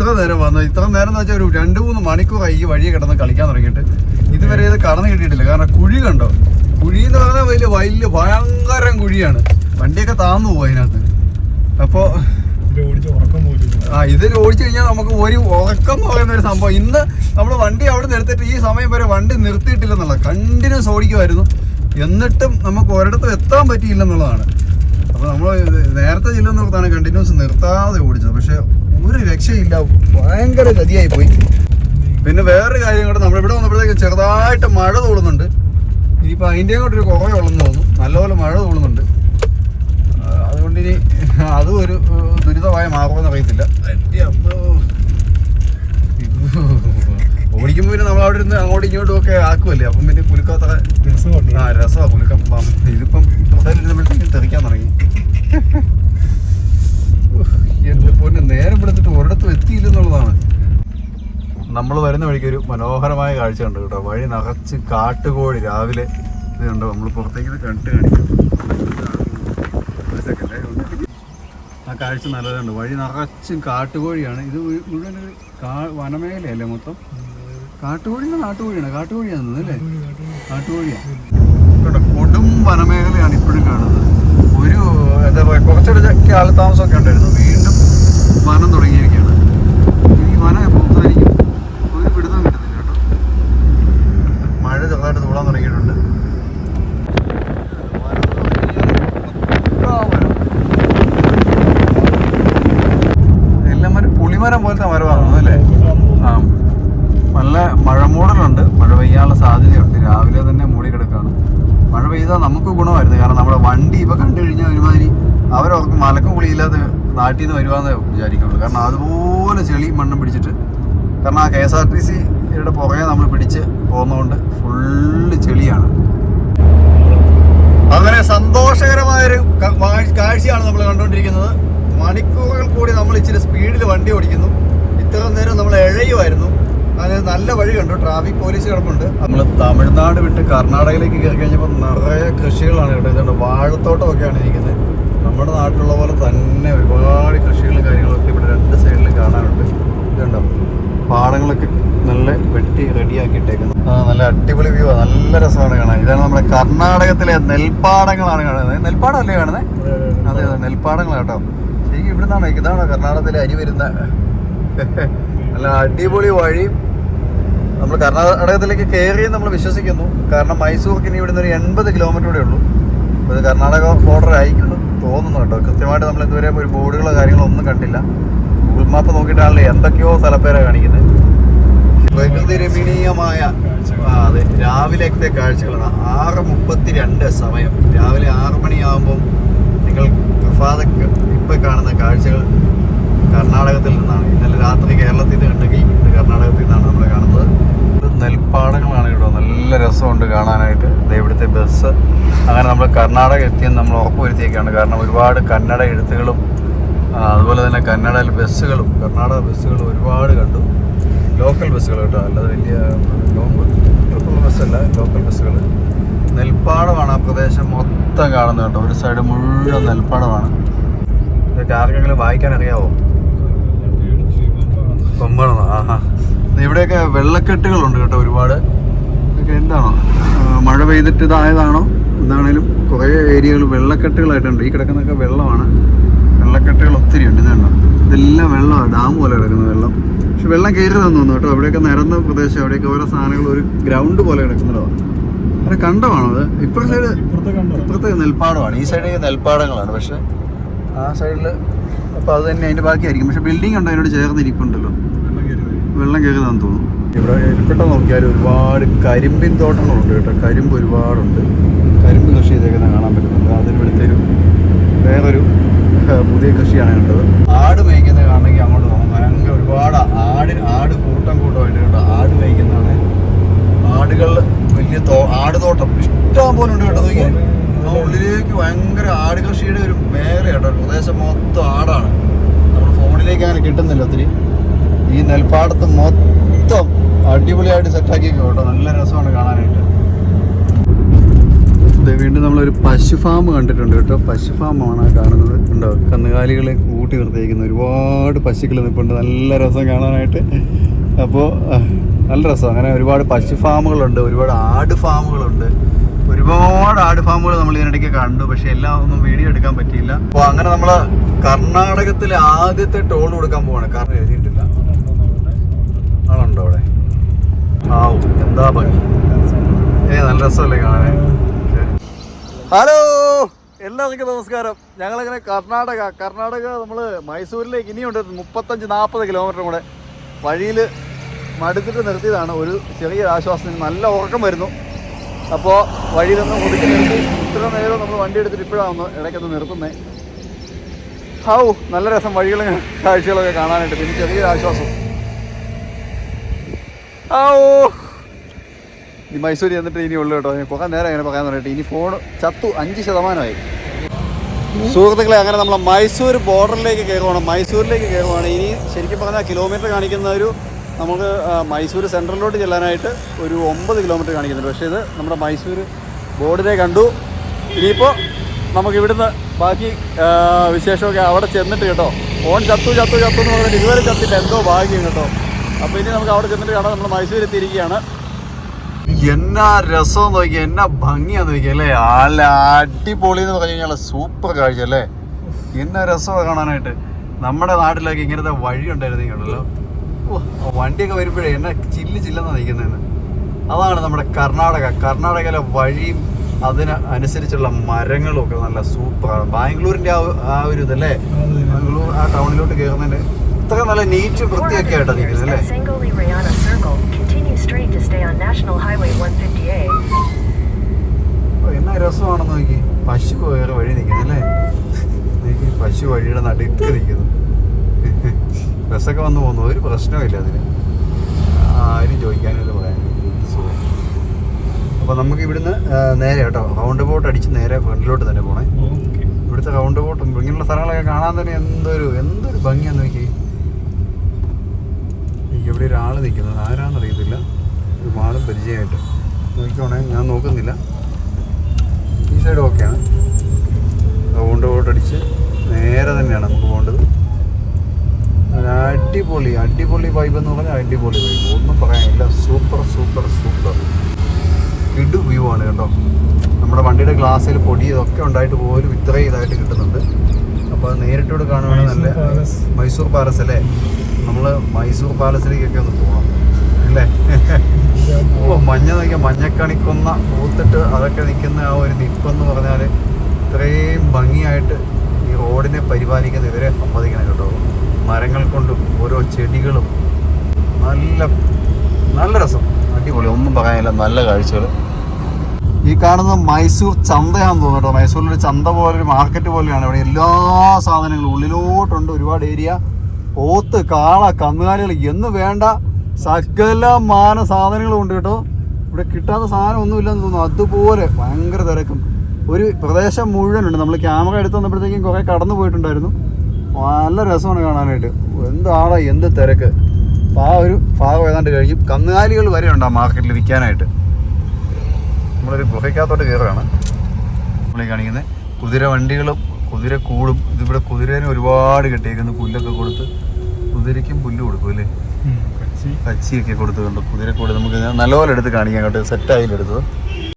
ഇത്ര നേരം വന്നത് ഇത്ര നേരം എന്ന് വെച്ചാൽ ഒരു രണ്ട് മൂന്ന് മണിക്കൂർ ഈ വഴി കിടന്ന് കളിക്കാൻ തുടങ്ങിയിട്ട്. ഇതുവരെ ഇത് കടന്നു കിട്ടിയിട്ടില്ല. കാരണം കുഴി കണ്ടോ കുഴി എന്ന് പറഞ്ഞാൽ വലിയ വലിയ ഭയങ്കരം കുഴിയാണ്. വണ്ടിയൊക്കെ താന്നു പോകും അതിനകത്ത്. അപ്പോൾ ആ ഇതിൽ ഓടിച്ചു കഴിഞ്ഞാൽ നമുക്ക് ഒരു ഉറക്കം എന്ന് പറയുന്ന ഒരു സംഭവം. ഇന്ന് നമ്മൾ വണ്ടി അവിടെ നിർത്തിയിട്ട് ഈ സമയം വരെ വണ്ടി നിർത്തിയിട്ടില്ല നിർത്തിയിട്ടില്ലെന്നുള്ള കണ്ടിന്യൂസ് ഓടിക്കുമായിരുന്നു എന്നിട്ടും നമുക്ക് ഒരിടത്തും എത്താൻ പറ്റിയില്ല പറ്റിയില്ലെന്നുള്ളതാണ് അപ്പോൾ നമ്മൾ നേരത്തെ ജില്ലെന്ന് ഓർത്താണ് കണ്ടിന്യൂസ് നിർത്താതെ ഓടിച്ചത്. പക്ഷെ ഒരു രക്ഷയില്ല. ഭയങ്കര ഗതിയായി പോയി. പിന്നെ വേറൊരു കാര്യം കൂടെ നമ്മളിവിടെ വന്നപ്പോഴത്തേക്ക് ചെറുതായിട്ട് മഴ തോളുന്നുണ്ട് ഇനിയിപ്പോൾ അതിന്റെയും കൂടെ ഒരു കുറവുള്ളെന്ന് തോന്നുന്നു. നല്ലപോലെ മഴ തോളുന്നുണ്ട് അതുകൊണ്ട് ഇനി അതും ഒരു ദുരിതമായ മാറുമെന്ന് അറിയത്തില്ല. ഓടിക്കുമ്പോൾ പിന്നെ നമ്മൾ അവിടെ ഇരുന്ന് അങ്ങോട്ടും ഇങ്ങോട്ടും ഒക്കെ ആക്കുമല്ലേ അപ്പം പിന്നെ കുലുക്കാത്ര രസമാണ് ആ രസമാണ് കുലുക്കം. ഇതിപ്പം തെറിക്കാൻ തുടങ്ങി. എന്റെ പൊന്നെ നേരം പിടിച്ചിട്ട് ഒരിടത്തും എത്തിയില്ലെന്നുള്ളതാണ്. നമ്മൾ വരുന്ന വഴിക്ക് ഒരു മനോഹരമായ കാഴ്ച ഉണ്ട് കേട്ടോ. വഴി നിറച്ച് കാട്ടുകോഴി രാവിലെ. ഇത് കണ്ടോ? നമ്മൾ പുറത്തേക്ക് ഇത് കണ്ടിട്ട് കാണിക്കും ആ കാഴ്ച നല്ലതുണ്ട് വഴി നിറച്ചും കാട്ടുകോഴിയാണ്. ഇത് മുഴുവൻ ഒരു കാ വനമേഖലയല്ലേ മൊത്തം? കാട്ടുകോഴിന്ന് നാട്ടുകോഴിയാണ്. കാട്ടുകോഴിയാണ് അല്ലേ? കാട്ടുകോഴിയാണ് കേട്ടോ കൊടും വനമേഖലയാണ് ഇപ്പോഴും കാണുന്നത്. ഒരു എന്താ പറയുക കുറച്ചൊക്കെ ആൾ താമസമൊക്കെ ഉണ്ടായിരുന്നു. വീണ്ടും വനം തുടങ്ങിയിരിക്കുകയാണ്. ഈ വനം എപ്പോൾ അവസാനിക്കും ഒരു പിടുത്തം കിട്ടുന്നില്ല കേട്ടോ മഴ ചെറുതായിട്ട് തൂടാൻ തുടങ്ങിയിട്ടുണ്ട് എല്ലാം മരം പുളിമരം പോലത്തെ മരമാണ് അല്ലേ ആ നല്ല മഴമൂടലുണ്ട് മഴ പെയ്യാനുള്ള സാധ്യതയുണ്ട് രാവിലെ തന്നെ മൂടി കിടക്കാണ് മഴ പെയ്താൽ നമുക്ക് ഗുണമായിരുന്നു കാരണം നമ്മുടെ വണ്ടി ഇപ്പൊ കണ്ടു കഴിഞ്ഞാൽ ഒരുമാതിരി അവരവർക്ക് മലക്കും കുളിയില്ലാതെ നാട്ടിൽ നിന്ന് വരുവാന്നേ വിചാരിക്കുള്ളൂ കാരണം അതുപോലെ ചെളി മണ്ണും പിടിച്ചിട്ട് കാരണം ആ കെ എസ് ആർ ടി സിയുടെ പുറകെ നമ്മൾ പിടിച്ച് പോകുന്നതുകൊണ്ട് ഫുള്ള് ചെളിയാണ് അങ്ങനെ സന്തോഷകരമായൊരു ക- വാ- കാഴ്ചയാണ് നമ്മൾ കണ്ടുകൊണ്ടിരിക്കുന്നത് മണിക്കൂറുകൾ കൂടി നമ്മൾ ഇച്ചിരി സ്പീഡിൽ വണ്ടി ഓടിക്കുന്നു ഇത്ര നേരം നമ്മൾ എഴയുമായിരുന്നു അത് നല്ല വഴി കണ്ടു ട്രാഫിക് പോലീസ് കിടപ്പുണ്ട്. നമ്മൾ തമിഴ്നാട് വിട്ട് കർണാടകയിലേക്ക് കയറി കഴിഞ്ഞപ്പോൾ നിറയെ കൃഷികളാണ് കേട്ടോ ഇതുകൊണ്ട് വാഴത്തോട്ടമൊക്കെയാണ് ഇരിക്കുന്നത്. നമ്മുടെ നാട്ടിലുള്ള പോലെ തന്നെ ഒരുപാട് കൃഷികളും കാര്യങ്ങളൊക്കെ ഇവിടെ രണ്ട് സൈഡിലും കാണാനുണ്ട്. ഇതുണ്ടോ? പാടങ്ങളൊക്കെ നല്ല വെട്ടി റെഡിയാക്കി ഇട്ടേക്കുന്നു നല്ല അടിപൊളി വ്യൂ നല്ല രസമാണ് കാണാൻ. ഇതാണ് നമ്മുടെ കർണാടകത്തിലെ നെൽപ്പാടങ്ങളാണ് കാണുന്നത്. നെൽപ്പാടമല്ലേ കാണുന്നത്? അതെ അതെ നെൽപ്പാടങ്ങളാണ് കേട്ടോ. ശരിക്കും ഇവിടുന്നാണ്? ഇതാണോ കർണാടകത്തിലെ അരി വരുന്ന നല്ല അടിപൊളി വഴി. നമ്മൾ കർണാടകത്തിലേക്ക് കയറി നമ്മൾ വിശ്വസിക്കുന്നു. കാരണം മൈസൂർക്ക് ഇനി ഇവിടുന്ന് ഒരു എൺപത് കിലോമീറ്റർ കൂടെ ഉള്ളൂ. ഇത് കർണാടക ബോർഡർ ആയിരിക്കുന്നു തോന്നുന്നു കേട്ടോ. കൃത്യമായിട്ട് നമ്മൾ ഇതുവരെ ഒരു ബോർഡുകളോ കാര്യങ്ങളോ ഒന്നും കണ്ടില്ല. ഗൂഗിൾ മാപ്പ് നോക്കിയിട്ടാണല്ലോ എന്തൊക്കെയോ സ്ഥലപ്പേരാണ് കാണിക്കുന്നത് പ്രകൃതി രമണീയമായ അതെ രാവിലത്തെ കാഴ്ചകളാണ്. ആറ് മുപ്പത്തി രണ്ട് സമയം. രാവിലെ ആറ് മണിയാകുമ്പം നിങ്ങൾ പ്രഭാത ഇപ്പം കാണുന്ന കാഴ്ചകൾ കർണാടകത്തിൽ നിന്നാണ്. ഇന്നലെ രാത്രി കേരളത്തിൽ നിന്ന് ഉണ്ടെങ്കിൽ ഇത് കർണാടകത്തിൽ നിന്നാണ് നമ്മൾ കാണുന്നത്. നെൽപ്പാടങ്ങളാണ് കേട്ടോ നല്ല രസമുണ്ട് കാണാനായിട്ട്. ഇവിടുത്തെ ബസ്. അങ്ങനെ നമ്മൾ കർണാടക എത്തിയെന്ന് നമ്മൾ ഉറപ്പുവരുത്തിയേക്കാണ്. കാരണം ഒരുപാട് കന്നഡ എഴുത്തുകളും അതുപോലെ തന്നെ കന്നഡയിൽ ബസ്സുകളും കർണാടക ബസ്സുകളും ഒരുപാട് കണ്ടു. ലോക്കൽ ബസ്സുകൾ കേട്ടോ. അല്ലാതെ വലിയ ലോങ് ട്രിപ്പിൾ ബസ്സല്ല ലോക്കൽ ബസ്സുകൾ. നെൽപ്പാടമാണ് ആ പ്രദേശം മൊത്തം കാണുന്നത് കേട്ടോ. ഒരു സൈഡ് മുഴുവൻ നെൽപ്പാടമാണ്. ഇതൊക്കെ ആർക്കെങ്കിലും വായിക്കാൻ അറിയാവോ? പമ്പണം ആഹാ. ഇവിടെയൊക്കെ വെള്ളക്കെട്ടുകളുണ്ട് കേട്ടോ ഒരുപാട്. ഇതൊക്കെ എന്താണോ? മഴ പെയ്തിട്ട് ഇതായതാണോ എന്താണേലും കുറേ ഏരിയകൾ വെള്ളക്കെട്ടുകളായിട്ടുണ്ട്. ഈ കിടക്കുന്നൊക്കെ വെള്ളമാണ്. വെള്ളക്കെട്ടുകൾ ഒത്തിരി ഉണ്ട്. ഇതുണ്ടോ? ഇതെല്ലാം വെള്ളമാണ്. ഡാം പോലെ കിടക്കുന്ന വെള്ളം. പക്ഷെ വെള്ളം കയറി തോന്നുന്നു കേട്ടോ. അവിടെയൊക്കെ നിരന്ന പ്രദേശം. അവിടെയൊക്കെ ഓരോ സാധനങ്ങൾ ഒരു ഗ്രൗണ്ട് പോലെ കിടക്കുന്നതാണ് അവിടെ കണ്ടമാണോ അത്? ഇപ്പുറത്തെ സൈഡ് ഇപ്പുറത്തെ നെൽപ്പാടമാണ്. ഈ സൈഡിൽ നെൽപ്പാടങ്ങളാണ്. പക്ഷെ ആ സൈഡിൽ അപ്പോൾ അത് തന്നെ അതിന്റെ ബാക്കിയായിരിക്കും. പക്ഷെ ബിൽഡിംഗ് ഉണ്ടോ അതിനോട് ചേർന്ന് ഇരിപ്പുണ്ടല്ലോ. വെള്ളം കയറിയതാണെന്ന് തോന്നുന്നു. ഇവിടെ എരിപ്പെട്ട നോക്കിയാൽ ഒരുപാട് കരിമ്പിൻ തോട്ടങ്ങളുണ്ട് കേട്ടോ. കരിമ്പ് ഒരുപാടുണ്ട്. കരിമ്പ് കൃഷി ചെയ്തേക്കുന്ന കാണാൻ പറ്റുന്നുണ്ട്. അതിന് ഇവിടുത്തെ ഒരു വേറൊരു പുതിയ കൃഷിയാണ് കണ്ടത്. ആട് മേയ്ക്കുന്നത് കാണണമെങ്കിൽ അങ്ങോട്ട് പോകണം. ഭയങ്കര ഒരുപാട് ആട് ആട് കൂട്ടം കൂട്ടമായിട്ട് കേട്ടോ. ആട് മേയ്ക്കുന്നതാണ്. ആടുകൾ വലിയ തോ ആട് തോട്ടം ഇഷ്ടം പോലെ ഉണ്ട് കേട്ടോ. നോക്കിയാൽ ഉള്ളിലേക്ക് ഭയങ്കര ആട് കൃഷിയുടെ ഒരു വേറെ കേട്ടോ. പ്രദേശം മൊത്തം ആടാണ്. നമ്മൾ ഫോണിലേക്ക് അങ്ങനെ കിട്ടുന്നില്ല ഒത്തിരി. ഈ നെൽപ്പാടത്ത് മൊത്തം അടിപൊളിയായിട്ട് സെറ്റാക്കി കേട്ടോ. നല്ല രസമാണ് കാണാനായിട്ട്. വീണ്ടും നമ്മളൊരു പശു ഫാം കണ്ടിട്ടുണ്ട് കേട്ടോ. പശു ഫാമാണ് കാണുന്നത്. ഉണ്ടോ കന്നുകാലികളെ കൂട്ടി നിർത്തിയിരിക്കുന്ന. ഒരുപാട് പശുക്കൾ നിൽപ്പുണ്ട് നല്ല രസം കാണാനായിട്ട്. അപ്പോൾ നല്ല രസം. അങ്ങനെ ഒരുപാട് പശു ഫാമുകളുണ്ട് ഒരുപാട് ആട് ഫാമുകളുണ്ട് ഒരുപാട് ആട് ഫാമുകൾ നമ്മൾ ഇതിനിടയ്ക്ക് കണ്ടു. പക്ഷെ എല്ലാം ഒന്നും വീഡിയോ എടുക്കാൻ പറ്റിയില്ല. അപ്പോൾ അങ്ങനെ നമ്മൾ കർണാടകത്തിലെ ആദ്യത്തെ ടോൾ കൊടുക്കാൻ പോവാണ്. കാരണം എന്താ ഭംഗി ഏ നല്ല രസമല്ലേ കാണാൻ. ഹലോ. എല്ലാവർക്കും നമസ്കാരം. ഞങ്ങളിങ്ങനെ കർണാടക കർണാടക നമ്മൾ മൈസൂരിലേക്ക് ഇനിയുണ്ട് മുപ്പത്തഞ്ച് നാൽപ്പത് കിലോമീറ്റർ കൂടെ വഴിയിൽ മടുത്തിട്ട് നിർത്തിയതാണ്. ഒരു ചെറിയ ആശ്വാസത്തിന് നല്ല ഉറക്കം വരുന്നു. അപ്പോൾ വഴിയിലൊന്ന് ഒതുക്കി നിർത്തി ഇത്ര നേരം നമ്മൾ വണ്ടി എടുത്തിട്ട് ഇപ്പോഴാണ് ഇടയ്ക്കൊന്ന് നിർത്തുന്നത് ഹൗ നല്ല രസം വഴികളും കാഴ്ചകളൊക്കെ കാണാനായിട്ട്. പിന്നെ ചെറിയൊരു ആശ്വാസം. ആ ഓ ഈ മൈസൂർ ചെന്നിട്ട് ഇനി ഉള്ളു കേട്ടോ. കുറേ നേരം അങ്ങനെ പറയാൻ തുടങ്ങിയിട്ട്. ഇനി ഫോൺ ചത്തു അഞ്ച് ശതമാനമായി. സുഹൃത്തുക്കളെ അങ്ങനെ നമ്മൾ മൈസൂർ ബോർഡറിലേക്ക് കയറുവാണ്. മൈസൂരിലേക്ക് കയറുവാണ്. ഇനി ശരിക്കും പറഞ്ഞാൽ കിലോമീറ്റർ കാണിക്കുന്ന ഒരു നമുക്ക് മൈസൂർ സെൻട്രലിലോട്ട് ചെല്ലാനായിട്ട് ഒരു ഒമ്പത് കിലോമീറ്റർ കാണിക്കുന്നുണ്ട്. പക്ഷേ ഇത് നമ്മുടെ മൈസൂർ ബോർഡിനെ കണ്ടു. ഇനിയിപ്പോൾ നമുക്ക് ഇവിടുന്ന് ബാക്കി വിശേഷമൊക്കെ അവിടെ ചെന്നിട്ട് കേട്ടോ. ഫോൺ ചത്തു ചത്തു ചത്തു എന്ന് പറഞ്ഞിട്ട് ഇതുവരെ ചത്തില്ല. എന്തോ ഭാഗ്യം കേട്ടോ. അപ്പോൾ ഇനി നമുക്ക് അവിടെ ചെന്നിട്ട് കാണാം. നമ്മൾ മൈസൂർ എത്തിയിരിക്കുകയാണ് എന്നാ രസം നോക്കി എന്നാ ഭംഗിയാ നോക്കി അല്ലേ അല്ല? അടിപൊളി എന്ന് പറഞ്ഞു കഴിഞ്ഞാൽ സൂപ്പർ കാഴ്ച അല്ലേ? എന്നാ രസമാണ് കാണാനായിട്ട്. നമ്മുടെ നാട്ടിലൊക്കെ ഇങ്ങനത്തെ വഴി ഉണ്ടായിരുന്നെങ്കിലോ വണ്ടിയൊക്കെ വരുമ്പോഴേ എന്നാ ചില്ല് ചില്ലെന്നാണ് നിൽക്കുന്നതെന്ന്. അതാണ് നമ്മുടെ കർണാടക. കർണാടകയിലെ വഴിയും അതിന് അനുസരിച്ചുള്ള മരങ്ങളും ഒക്കെ നല്ല സൂപ്പറാണ്. ബാംഗ്ലൂരിന്റെ ആ ആ ഒരു ഇതല്ലേ ബാംഗ്ലൂർ ആ ടൗണിലോട്ട് കയറുന്നതിന് ഇത്ര നല്ല നീറ്റ് വൃത്തിയൊക്കെ ആയിട്ടാണ് നിൽക്കുന്നത് അല്ലേ? Next Sangoli Rayana Circle, continue straight to stay on National Highway 158. ഓ, എന്നാ രസമാണെന്ന് നോക്കി. പശു വേറെ വഴി നിൽക്കുന്നു അല്ലേ? പശു വഴിയുടെ നടുക്ക് നിൽക്കുന്നു. ബസ്സൊക്കെ വന്നു പോകുന്നു. ഒരു പ്രശ്നമില്ല അതിന്. ആരും ചോദിക്കാനില്ല പറയാനും സുഖം അപ്പോൾ നമുക്ക് ഇവിടുന്ന് നേരെ കേട്ടോ. റൗണ്ട് ബോട്ട് അടിച്ച് നേരെ ഫ്രണ്ടിലോട്ട് തന്നെ പോണേ. ഇവിടുത്തെ റൗണ്ട് ബോട്ടും ഇങ്ങനെയുള്ള സ്ഥലങ്ങളൊക്കെ കാണാൻ തന്നെ എന്തൊരു എന്തൊരു ഭംഗിയാന്ന് നോക്കി. നിൽക്കുന്നത്? ആരാണെന്നറിയത്തില്ല ഒരു മാളും പരിചയമായിട്ട്. നോക്കിക്കോണേ ഞാൻ നോക്കുന്നില്ല. ഈ സൈഡ് ഓക്കെയാണ്. റൗണ്ട് ബോട്ട് അടിച്ച് നേരെ തന്നെയാണ് നമുക്ക് പോകേണ്ടത്. അടിപൊളി അടിപൊളി വൈബ് എന്ന് പറഞ്ഞാൽ അടിപൊളി വൈബ് ഒന്നും പറയാനില്ല. സൂപ്പർ സൂപ്പർ സൂപ്പർ കിടു വ്യൂ ആണ് കേട്ടോ. നമ്മുടെ വണ്ടിയുടെ ഗ്ലാസ്സിൽ പൊടി ഇതൊക്കെ ഉണ്ടായിട്ട് പോലും ഇത്രയും ഇതായിട്ട് കിട്ടുന്നുണ്ട്. അപ്പോൾ അത് നേരിട്ടോട് കാണുവാണെങ്കിൽ നല്ല. മൈസൂർ പാലസ് അല്ലേ? നമ്മൾ മൈസൂർ പാലസിലേക്കൊക്കെ ഒന്ന് പോകണം അല്ലേ? ഓ മഞ്ഞ നോക്കിയാൽ മഞ്ഞക്കണിക്കൊന്ന പൂത്തിട്ട് അതൊക്കെ നിൽക്കുന്ന ആ ഒരു നിപ്പെന്ന് പറഞ്ഞാൽ ഇത്രയും ഭംഗിയായിട്ട് ഈ റോഡിനെ പരിപാലിക്കുന്ന ഇവരെ സമ്മതിക്കണം കേട്ടോ. മരങ്ങൾ കൊണ്ടും ഓരോ ചെടികളും. നല്ല നല്ല രസം. അടിപൊളി. ഒന്നും പറയാനില്ല. നല്ല കാഴ്ചകൾ ഈ കാണുന്ന മൈസൂർ ചന്തയാണെന്ന് തോന്നുന്നു കേട്ടോ. മൈസൂരിലൊരു ചന്ത പോലെ ഒരു മാർക്കറ്റ് പോലെയാണ്. ഇവിടെ എല്ലാ സാധനങ്ങളും ഉള്ളിലോട്ടുണ്ട്. ഒരുപാട് ഏരിയ. പോത്ത് കാള കന്നുകാലികൾ എന്ന് വേണ്ട സകല മാന സാധനങ്ങളും ഉണ്ട് കേട്ടോ. ഇവിടെ കിട്ടാത്ത സാധനം ഒന്നുമില്ലെന്ന് തോന്നുന്നു. അതുപോലെ ഭയങ്കര തിരക്കും. ഒരു പ്രദേശം മുഴുവനുണ്ട്. നമ്മൾ ക്യാമറ എടുത്ത് വന്നപ്പോഴത്തേക്കും കുറേ കടന്നു പോയിട്ടുണ്ടായിരുന്നു. നല്ല രസമാണ് കാണാനായിട്ട്. എന്താണ് എന്ത് തിരക്ക്. അപ്പോൾ ആ ഒരു ഭാഗം ഏതാണ്ട് കഴിഞ്ഞു. കന്നുകാലികൾ വരെ ഉണ്ട് ആ മാർക്കറ്റിൽ വിൽക്കാനായിട്ട്. നമ്മളൊരു ഗുഹയ്ക്കകത്തോട്ട് കയറുകയാണ്. നമ്മളീ കാണിക്കുന്നത് കുതിര വണ്ടികളും കുതിര കൂടും. ഇതിവിടെ കുതിരേനെ ഒരുപാട് കെട്ടിയേക്കുന്നു. പുല്ലൊക്കെ കൊടുത്ത് കുതിരയ്ക്കും പുല്ല് കൊടുക്കും അല്ലേ? കച്ചിയൊക്കെ കൊടുത്ത് കണ്ടു. കുതിരക്കൂട് നമുക്ക് നല്ലപോലെ എടുത്ത് കാണിക്കാം. കേട്ടോ സെറ്റായില്ലെടുത്തത്